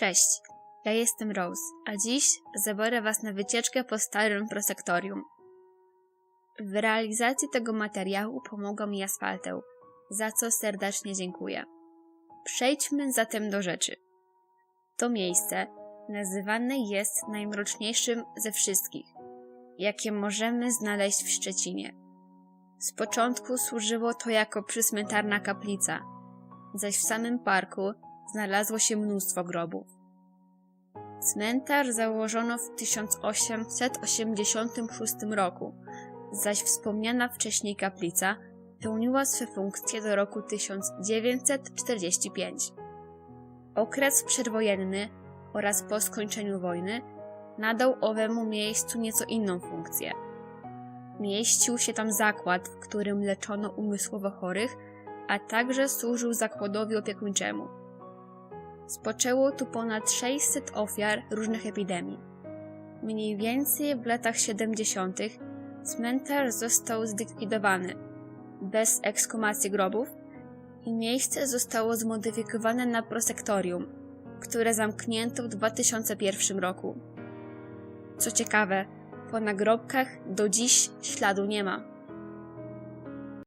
Cześć, ja jestem Rose, a dziś zabiorę Was na wycieczkę po starym prosektorium. W realizacji tego materiału pomogła mi Asfalteł, za co serdecznie dziękuję. Przejdźmy zatem do rzeczy. To miejsce nazywane jest najmroczniejszym ze wszystkich, jakie możemy znaleźć w Szczecinie. Z początku służyło to jako przysmętarna kaplica, zaś w samym parku znalazło się mnóstwo grobów. Cmentarz założono w 1886 roku, zaś wspomniana wcześniej kaplica pełniła swe funkcje do roku 1945. Okres przedwojenny oraz po skończeniu wojny nadał owemu miejscu nieco inną funkcję. Mieścił się tam zakład, w którym leczono umysłowo chorych, a także służył zakładowi opiekuńczemu. Spoczęło tu ponad 600 ofiar różnych epidemii. Mniej więcej w latach 70. cmentarz został zlikwidowany, bez ekskumacji grobów i miejsce zostało zmodyfikowane na prosektorium, które zamknięto w 2001 roku. Co ciekawe, po nagrobkach do dziś śladu nie ma.